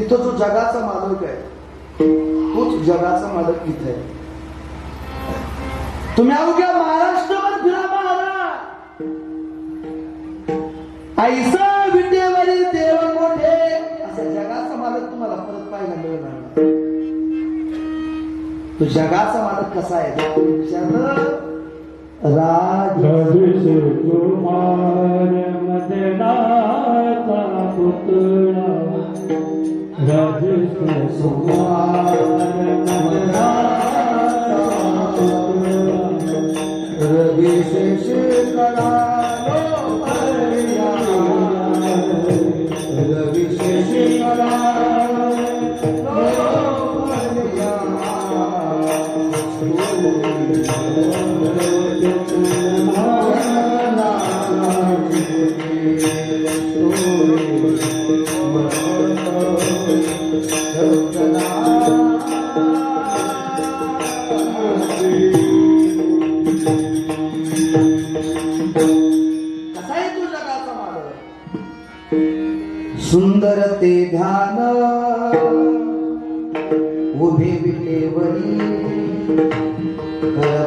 तिथं जो जगाचा मालक आहे तोच जगाचा मालक इथे आहे. तुम्ही अवघ्या महाराष्ट्रावर फिरा महाराज. ऐसा विटेवरील देव मोठे. असा जगाचा मालक तुम्हाला परत पाहायला मिळणार तो जगाचा मालक कसा आहे विचारलं राज 走过。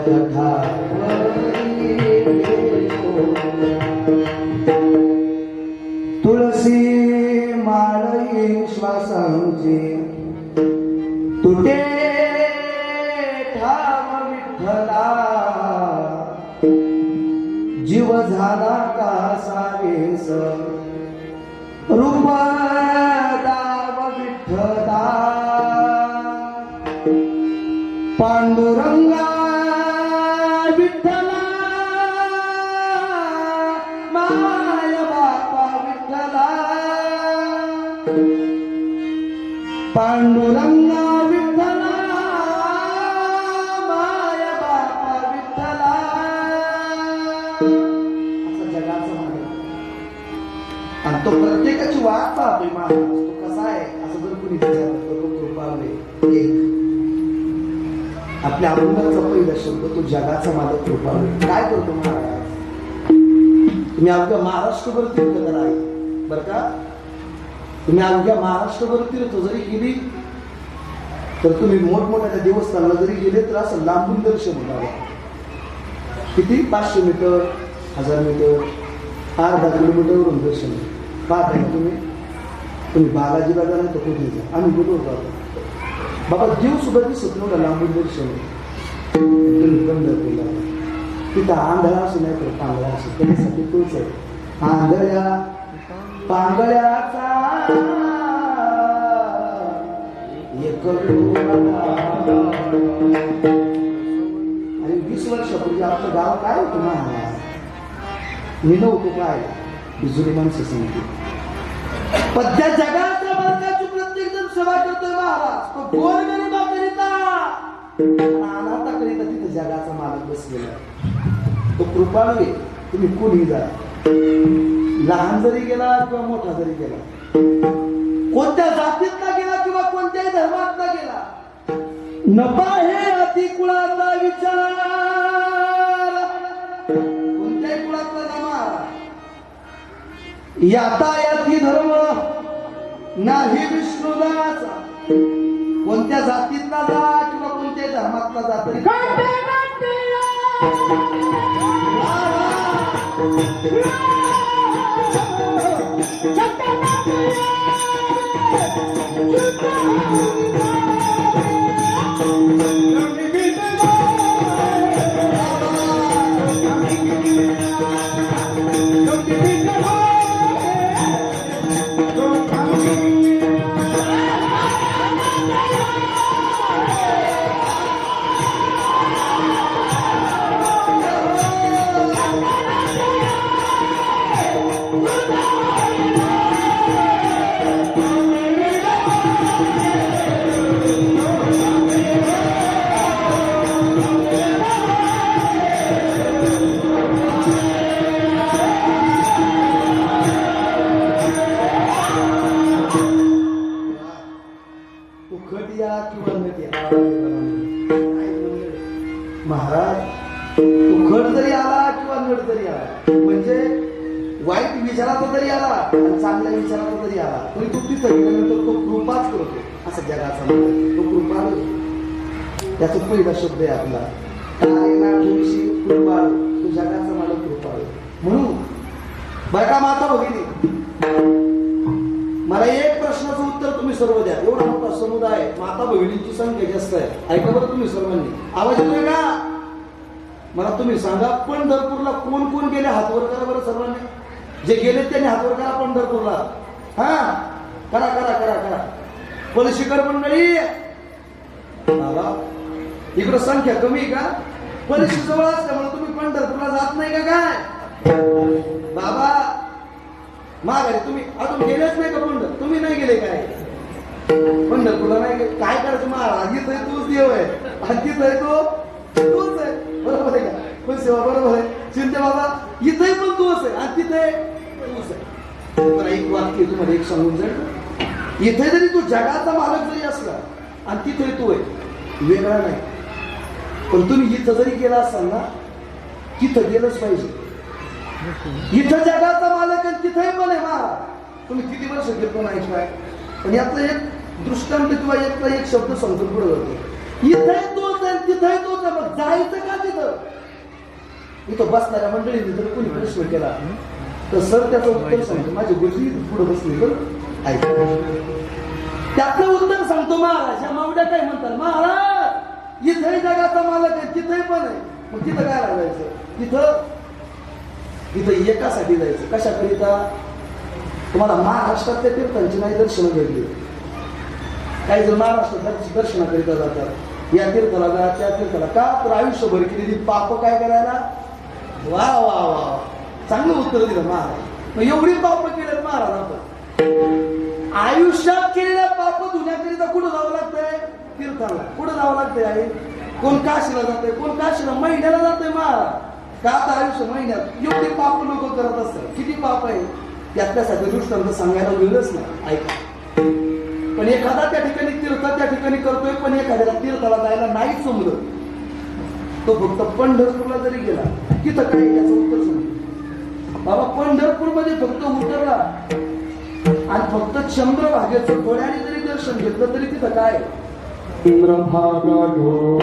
करत पांडुरंगा विठ्ठला माय बापा विठ्ठला असा जगाचा मालक आणि तो प्रत्येकाची वाट पाहतोय महाराज तो कसा आहे? असं जर कुणी विचारलं तर तो कृपाळू एक. आपल्या अभंगाचा पहिला शब्द तो जगाचा माझा कृपाळू काय करतो महाराज तुम्ही अवघ्या महाराष्ट्रभर तीर्थ कराय बरं का? तुम्ही अवघ्या महाराष्ट्रभर तीर्थ जरी गेली तर तुम्ही मोठमोठ्या देवस्थानाला जरी गेले तर असं लांबून दर्शन होणार किती? पाचशे मीटर हजार मीटर अर्धा किलोमीटरवरून दर्शन पाहता का तुम्ही? तुम्ही बालाजी जाणार तर कुठे जा? आम्ही गेलो होतो आता. बाबा देव सुद्धा दिसत नव्हता लांबून दर्शन पंढरपूरला तुम्ही तिथं आंधळा असं नाही तर पांढळा असं. त्याच्यासाठी तोच आहे. आंधळ्या पांगळ्याचा एक आणि वीस वर्षापूर्वी आपलं गाव काय होतं ना मी नव्हतो काय? बिजुरी माणसं सांगते. पण त्या जगाच्या मालकाची प्रत्येक जण सेवा करतोय महाराज. तो गोर गरिबाकरिता अनाथाकरिता तिथे जगाचा मालक बसलेला तो कृपाळू तुम्ही कोणी जा. लहान जरी गेला किंवा मोठा जरी गेला कोणत्या जातीतला गेला किंवा कोणत्याही धर्मातला गेला नफा हे अति कुळाचा विचार. कोणत्याही कुळातला जमा याता याती धर्म नाही विष्णुदाचा कोणत्या जातीतला जा किंवा कोणत्याही धर्मातला जा तरी तो या किंवा नट महाराज तो जरी आला किंवा नड जरी आला म्हणजे वाईट विचाराचा जरी आला आणि चांगल्या विचाराचा जरी आला तरी तो तिथं गेल्यानंतर तो कृपाच हाच जगाचा तो कृपा त्याचा पहिला शब्द आहे आपला. काय ना तुझी कृपाळू. तो जगाचा मालक कृपा म्हणून बायका माता भगिनी मला एक तुम्ही सर्व द्या. एवढा मोठा समुदाय माता भगिनींची संख्या जास्त आहे. ऐका बरं तुम्ही सर्वांनी. आवाज येतोय का? मला तुम्ही सांगा पंढरपूरला कोण कोण गेले? हातवर करा बरं सर्वांनी. जे गेले त्यांनी हातवर करा पंढरपूरला. हा? करा करा करा करा. पलशिकर मंडळी? इकडं संख्या कमी आहे का? परीक्षे जवळ असल्यामुळे तुम्ही पंढरपूरला जात नाही का काय? बाबा माघारी तुम्ही अजून गेलेच नाही का पंढर? तुम्ही नाही गेले काय? पण तुला नाही काय करायचं मग इथं आहे तूच देव आहे. आणि तिथं आहे तो तूच आहे. बरोबर आहे का? पण सेवा बरोबर आहे. चिंते बाबा इथे पण तूच आहे. आणि तिथे तूच आहे. मला एक वाक्य तुम्हाला एक सांगून जाईल इथे जरी तू जगाचा मालक जरी असला आणि तिथे तू आहे वेगळा नाही. पण तुम्ही इथं जरी गेला असाल ना तिथं गेलंच पाहिजे. इथं जगाचा मालक आणि तिथे पण आहे महाराज तुम्ही किती वर्ष घेतो नाही काय पण यातलं एक दृष्टांत किंवा यातला एक शब्द समजून पुढे जातो. इथंही तोच आहे तिथंही तोच आहे. मग जायचं का तिथं? इथं बसणाऱ्या मंडळी जर कोणी प्रश्न केला तर सर त्याचं उत्तर सांगतो. माझी गुरुजी पुढे बसली तर ऐका. त्यातलं उत्तर सांगतो महाराज. या मावड्या काय म्हणतात? महाराज इथंही जगाचा मालक आहे तिथंही पण आहे. मग तिथं काय राहायचं तिथं तिथं एकासाठी जायचं. कशाकरिता? तुम्हाला महाराष्ट्रातल्या तीर्थांची नाही दर्शनं घडली काही जण महाराष्ट्रात दर्शनाकरिता जातात या तीर्थाला जा त्या तीर्थाला का? तर आयुष्यभर केलेली पाप काय करायला? वा वा वा चांगलं उत्तर दिलं महाराज. मग एवढी पाप केलं महाराज आपण. आयुष्यात केलेल्या पाप धुण्याकरिता कुठं जावं लागतंय? तीर्थाला. कुठं जावं लागतंय आई? कोण काशीला जाते कोण काशीला? महिन्याला जाते महाराज. का आता आयुष्य महिन्यात? एवढे पाप लोक करत असतात. किती पाप आहे त्यातल्यासाठी दृष्टांत सांगायला मिळलंच नाही. ऐका. पण एखादा त्या ठिकाणी तीर्थ त्या ठिकाणी करतोय पण एखाद्याला तीर्थाला जायला नाही जमलं. तो फक्त पंढरपूरला जरी गेला तिथं काय आहे याचं उत्तर सांग? बाबा पंढरपूरमध्ये फक्त उतरला. आणि फक्त चंद्रभागेचं डोळ्याने जरी दर्शन घेतलं तरी तिथं काय? चंद्रभागा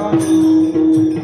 Amém.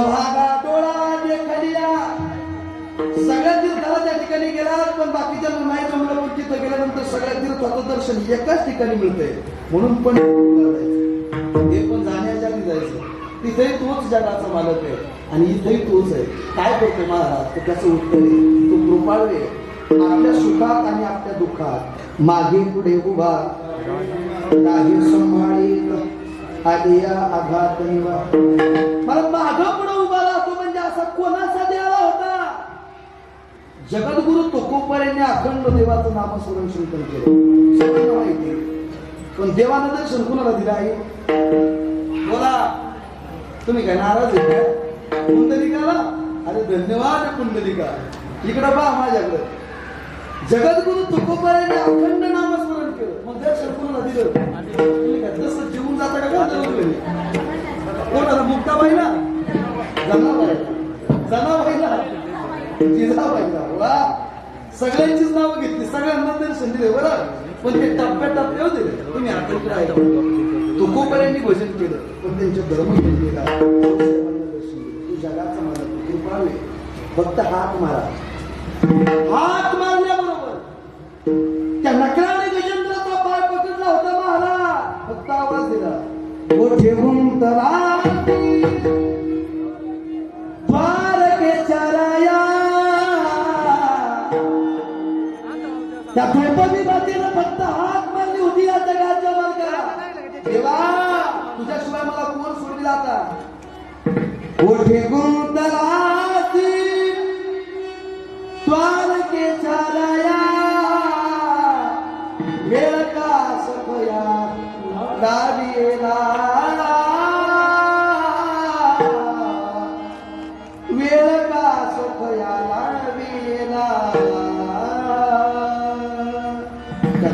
चंद्रभागा डोळा देखलिया सगळ्या तीर्थाला त्या ठिकाणी गेला पण बाकीच्या नाही जमलं. पण तिथं गेल्यानंतर सगळ्या तीर्थाचं दर्शन एकाच ठिकाणी मिळतंय. म्हणून पण जायचं हे पण जाण्याच्या आधी जायचं. तिथेही तोच जगाचा मालक आहे आणि इथेही तोच आहे. काय करतो महाराज? तर त्याचं उत्तर आहे. तो कृपाळू आहे. आपल्या सुखात आणि आपल्या दुःखात. मागे पुढे उभा. काही सांभाळी आलिया आघात मला मागं कोणाचा द्यावा होता? जगद्गुरु तुकोपर्यंत अखंड देवाचं नामस्मरण चिंतन केलं. सगळ्यांना माहिती पण देवानं दर्शन कुणाला दिलं आहे. बोला. तुम्ही काय नाराज आहे काय? पुंडलिकाला? अरे धन्यवाद पुंडलिका. इकडं पहा माझ्याकडं. जगद्गुरु तुकोपर्यंत अखंड नामस्मरण केलं. मग दर्शन कुणाला दिलं तुम्ही तसं जीवन जाता का? कोणत्या लोकांनी? कोणाला मुक्ताबाईला? जनाबाईला जिजाबाईला. वा. सगळ्यांचीच नावं घेतली. सगळ्यांना दर्शन दिले. बरं. पण ते टप्प्या टप्प्यावर दिले. तुम्ही आता आहे तुकोपर्यंत भजन केलं. पण त्यांचे धर्म केला फक्त हात मारा. हात मारल्याबरोबर त्या नकराने गजेंद्राचा पाय पकडला होता महाराज. फक्त आवाज दिला. हो ठेवून तरा त्या द्रौपदी मातेनं फक्त हात मारली होती या जगाच्या मालकाला. देवा तुझ्याशिवाय मला कोण सोडली आता? ओठे गुंतलासी त्या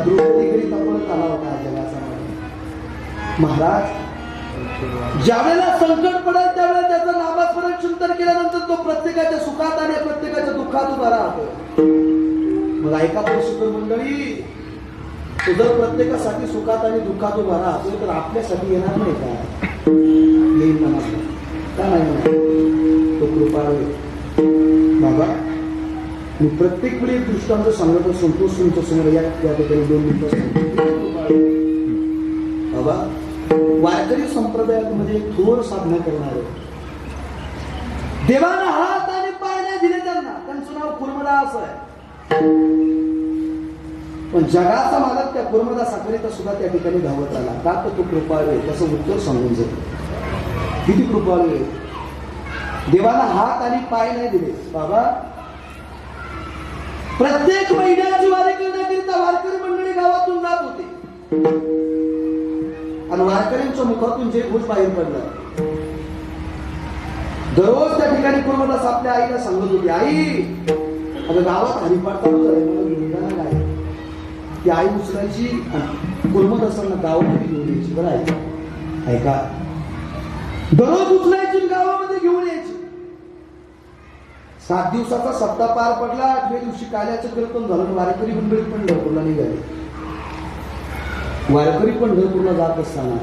आला होता जगाचा मालक. महाराज ज्यावेळेला संकट पडेल त्यावेळेला त्याचं नामस्मरण चिंतन केल्यानंतर तो प्रत्येकाच्या सुखात आणि प्रत्येकाच्या दुःखात उभा राहतो. मग ऐका परिषद मंडळी तो जर प्रत्येकासाठी सुखात आणि दुःखात उभा राहतो तर आपल्यासाठी येणार नाही का? येईल का नाही म्हणा तो कृपा बाबा मी प्रत्येक वेळी दृष्टांत सांगत असतो संतोष तुमच्यासमोर या ठिकाणी दोन मिनिटं बाबा वारकरी संप्रदायामध्ये थोर साधना करणारे. देवाला हात आणि पाय नाही दिले त्यांना. त्यांचं नाव कुर्मदास असं आहे. पण जगाचा मालक त्या कुर्मदा साखरेचा सुद्धा त्या ठिकाणी धावत आला. का तर तो कृपाळू आहे त्याचं उत्तर सांगून जातो किती कृपाळू आहे. देवानं हात आणि पाय नाही दिले. बाबा प्रत्येक महिन्याची वारी करण्याकरिता वारकरी मंडळी गावातून जात होते. आणि वारकऱ्यांच्या मुखातून जे घोष बाहेर पडलं. दररोज त्या ठिकाणी कुर्मदास आपल्या आईला सांगत होती आई आता गावात हरिपाठ चालू झाले ती आई उचलायची आणि असताना गावामध्ये घेऊन यायची बरं ऐका ऐका. दररोज उचलायची आणि गावामध्ये घेऊन यायची सात दिवसाचा सत्ता पार पडला. आठव्या दिवशी काल्याचं कीर्तन झालं वारकरी मंडळी पंढरपूरला निघाले. वारकरी पंढरपूरला जात असताना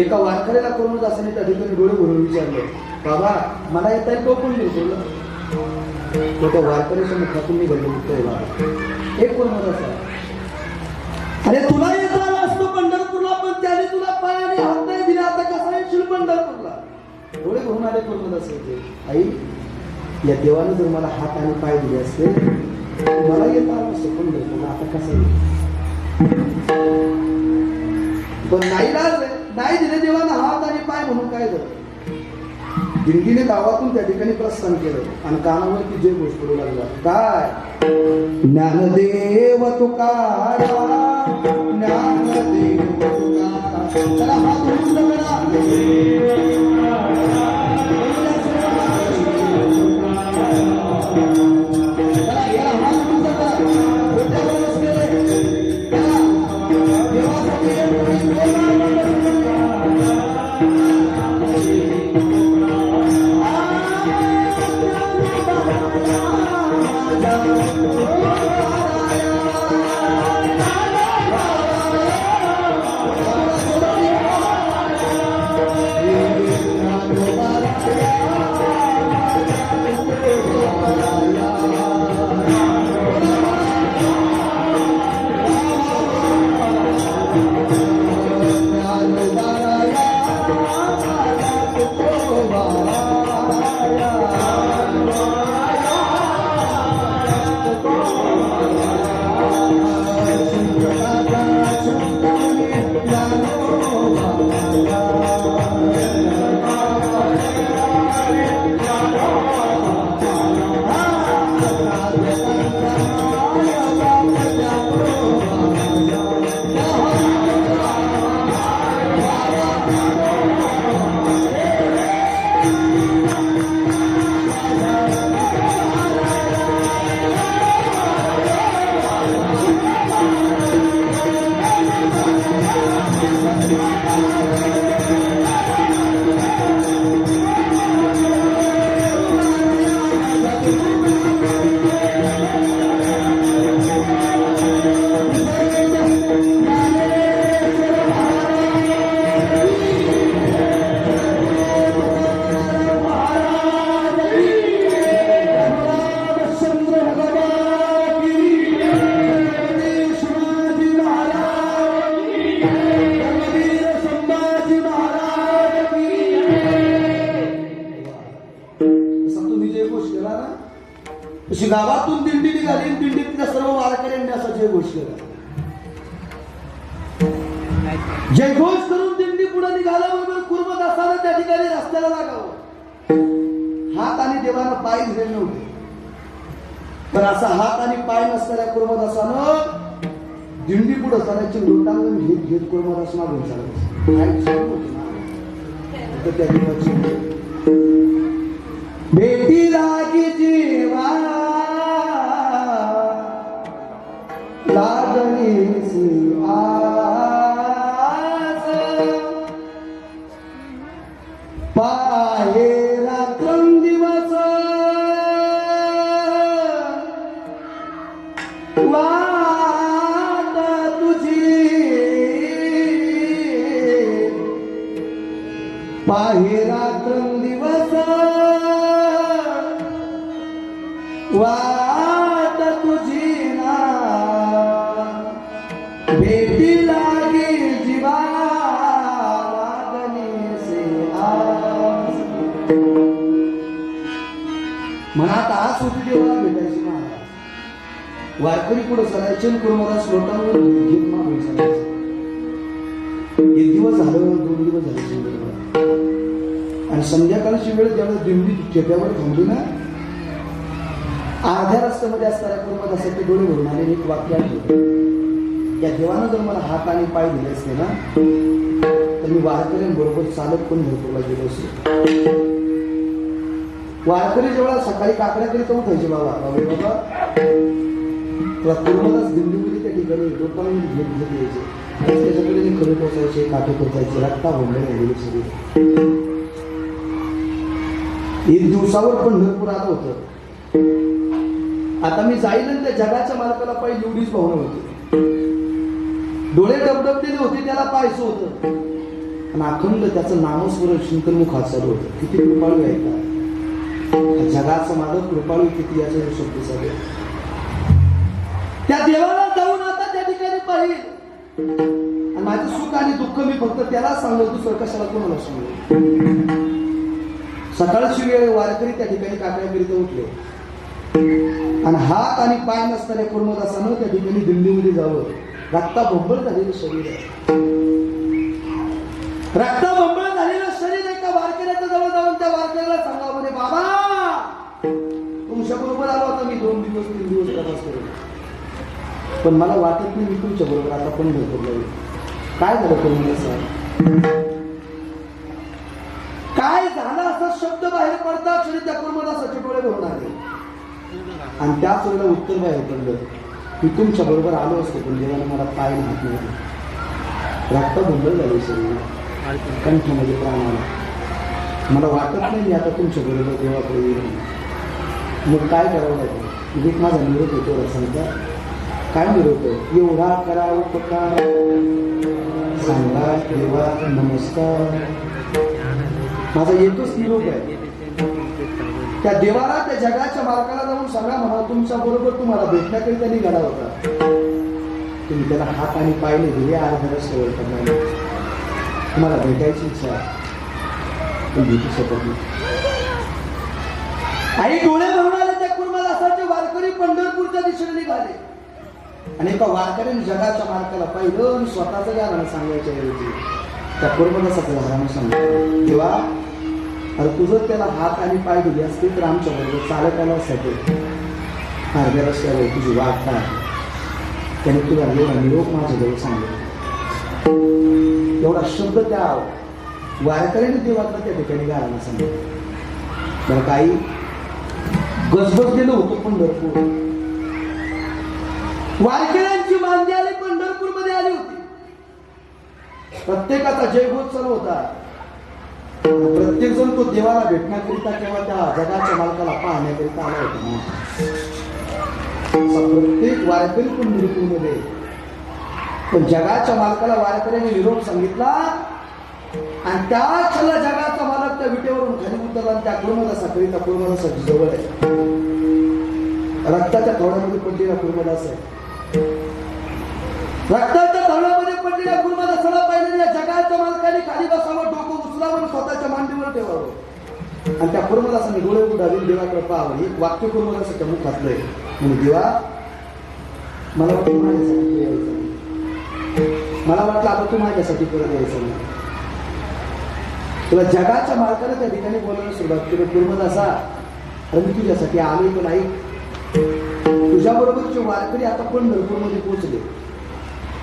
एका वारकऱ्याला करून असाने त्या ठिकाणी डोळे भरून विचारलं बाबा मला येता येईल तो पंढरपूरला तो त्या वारकऱ्याच्या मुखातून निघाले उत्तर बाबा एक कोण मत असा अरे तुला येता आला असतो पंढरपूरला पण त्याने तुला पायाने हात नाही दिला. आता कसा येशील पंढरपूरला? डोळे भरून आले कोण असायचे आई या देवाने जर मला हात आणि पाय दिले असते मला येता आलं असतं पंढरपूरला आता कसं येईल पण नाही नाही दिले देवानं हात आणि पाय म्हणून काय झालं? दिंडीने गावातून त्या ठिकाणी प्रस्थान केलं आणि कानावरती जे गोष्ट करू लागला. काय? ज्ञानदेव तुकारा ज्ञानदेव तुकारा चला हात उंच करा. चला, पाय नसणाऱ्या कुर्मदासानं दिंडी पुढे चालायची लोटांगण घेत घेत कुर्मदास मागून चालत त्या देवाची भेटी लागी वाट तुझी ना. भेटी लागे जीवा लागणीचे आस. मनात होती देवाला भेटायची महाराज. वारकरी पुढे चालायचे करून मला लोटांवर घेत एक दिवस झालं दोन दिवस झाले. आणि संध्याकाळची वेळ ज्यावेळेस दिंडी टेप्यावर थांबली ना. अर्ध्या रस्त्यामध्ये असणाऱ्या कुर्मदासाठी डोळे भरून आले एक वाक्य आहे. या देवानं जर मला हात आणि पाय दिले असते ना तर मी वारकऱ्यांबरोबर चालत पण भरपूरला गेलो असतो. वारकरी जेव्हा सकाळी काकड्या करीत उठायचे बाबा बाबा बाबा तुला पूर्णच दिंडीमध्ये त्या ठिकाणी लोकांनी घेत घेत यायचे. त्याच्याकडे ते खरे पोचायचे काटे पोचायचे रक्ता भोंडे राहिलेले सगळे. एक दिवसावर पण भरपूर आलं होतं. आता मी जाईल आणि त्या जगाच्या मालकाला पाहिजे एवढीच भावना होती. डोळे डबडबलेले होते त्याला पाहायचं होतं. आणि अखंड त्याचं नामस्वरण शिंकरमुखात चालू होतं. किती कृपाळू आहे का? जगाचं मालक कृपाळू किती याचा शब्द चालू त्या देवाला जाऊन आता त्या ठिकाणी पाहिजे आणि माझं सुख आणि दुःख मी फक्त त्याला सांगतो दुसरं कशाला कोणाला सांगतो सकाळची वेळ वारकरी त्या ठिकाणी काकड्याकरिता उठले. आणि हात आणि पाय नसताना नसणाऱ्या कुर्मदासानं त्या ठिकाणी दिल्लीमध्ये जावं. रक्ता बोंबळ झालेलं शरीर आहे. रक्ता बोंबळ झालेलं शरीर एका वारकऱ्याच्या जवळ जाऊन त्या वारकऱ्याला सांगा म्हणे बाबा तुमच्या बरोबर आलो आता मी दोन दिवस तीन दिवस प्रवास करेल पण मला वाटत नाही मी तुमच्या बरोबर आता पण भरपूर जाईल. काय झालं करून सर? काय झालं? असा शब्द बाहेर पडतात क्षणी त्या कुर्मदासाचे डोळे भरून आले आणि त्याच वेळेला उत्तर बाहेर पडलं मी तुमच्या बरोबर आलो असतो पण देवाने मला पाय माहीत नाही. रक्त बंदल झाले शरीर कंठामध्ये प्राणाला मला वाटत नाही मी आता तुमच्या बरोबर देवाकडे येईल. मग काय करावं लागेल? म्हणजे माझा निरोप येतो रसांचा. काय निरोप आहे? एवढा करा उपकार. सांगा देवा नमस्कार. माझा येतोच निरोप आहे. त्या देवाला त्या जगाच्या मालकाला जाऊन सांगा म्हणा तुमच्या बरोबर तुम्हाला भेटण्याकरिता निघाला होता. तुम्ही त्याला हात आणि पायले दिले अर्ध्या रस्त्यावर करणार तुम्हाला भेटायची इच्छा आहे. पण भेटू शकत नाही. आई डोळे भरून आले त्या कुर्मादासाचे वारकरी पंढरपूरच्या दिशेने निघाले. आणि एका वारकऱ्याने जगाच्या मालकाला पाहिलं आणि स्वतःचं गाणं सांगायच्या ऐवजी त्या कुर्मदासाचं घरानं सांगितलं. तेव्हा अरे तुझं त्याला हात आणि पाय दिले असते तर आमच्या बरोबर चालत आला असते अर्ध्या रस्त्यावर तुझी वाट काय त्याने तुला एवढा निरोप माझ्याजवळ सांगितलं. एवढा शब्द त्या वारकऱ्याने देवातला त्या ठिकाणी गायला सांगितलं. तर काही गजबजलेलं होतं पंढरपूर. वारकऱ्यांची मांदी आली पंढरपूरमध्ये आली होती. प्रत्येकाचा जयघोष चालू होता. प्रत्येक जण तो देवाला भेटण्याकरिता किंवा त्या जगाच्या मालकाला पाहण्याकरिता आला होता. ना. प्रत्येक वारकरी पंढरपूरमध्ये पण जगाच्या मालकाला वारकऱ्याने निरोप सांगितला आणि त्या क्षणाला जगाचा मालक त्या विटेवरून खाली उतरला आणि त्या कुर्मदासाकरिता कुर्मदासाची जवळ आहे. रक्ताच्या थोड्यामध्ये पडलेला कुर्मदास आहे. रक्ताच्या थोड्यामध्ये पडलेल्या गुरुमादासाला पाहिजे जगाच्या मालकाने खाली बसावं डोकं उचलावं आणि स्वतःच्या मांडीवर ठेवावं. आणि त्या कुर्मदासाने डोळे उघडावी देवाकडे पाहावं एक वाक्य कुर्मदासाच्या मुखातलंय आहे म्हणजे देवा मला वाटतं माझ्यासाठी यायचं मला वाटलं आता तू माझ्यासाठी परत यायचं नाही. तुला जगाच्या मार्गाने त्या ठिकाणी बोलायला सुरुवात केली. कुर्मदासा असा अरे मी तुझ्यासाठी आले पण ऐक. तुझ्याबरोबरचे वारकरी आता पंढरपूरमध्ये पोहोचले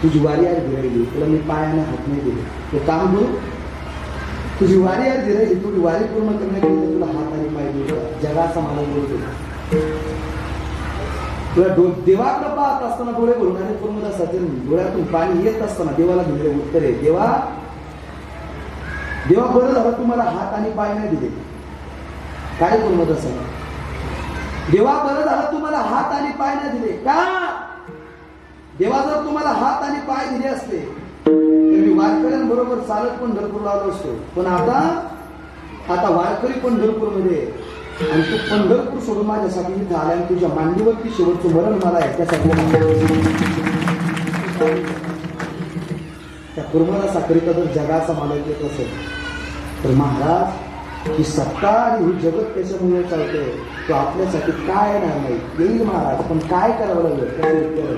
तुझी वारी आज राहिली तुला मी पायाने हात नाही दिले. ते काम करू. तुझी वारी अर्धी राहिली तुझी वारी पूर्ण करण्याकरिता तुला हात आणि पाय जगाचा मला बोलतो तुला डो देवाकडे पाहत असताना डोळे भरून आणि पूर्ण असतात डोळ्यातून पाणी येत असताना देवाला दिले उत्तर आहे देवा देवा बरं झालं तुम्हाला हात आणि पाय नाही दिले. काय पूर्ण असं देवा बरं झालं तुम्हाला हात आणि पाय नाही दिले. का? देवा जर तुम्हाला हात आणि पाय दिले असते वारकऱ्यांबरोबर चालत पंढरपूरला आलो असतो. पण आता आता वारकरी पंढरपूरमध्ये आणि तू पंढरपूर सोडून माझ्यासाठी इथं आल्या आणि तुझ्या मांडीवरती शेवटचं मरण मला आहे. त्यासाठी त्या कुर्मला साखरीचा जर जगाचा मालक येत असेल. तर महाराज ही सत्ता आणि ही जगत त्याच्यामुळे चालते? तो आपल्यासाठी काय येणार नाही? येईल महाराज पण काय करावं लागेल? काय उत्तर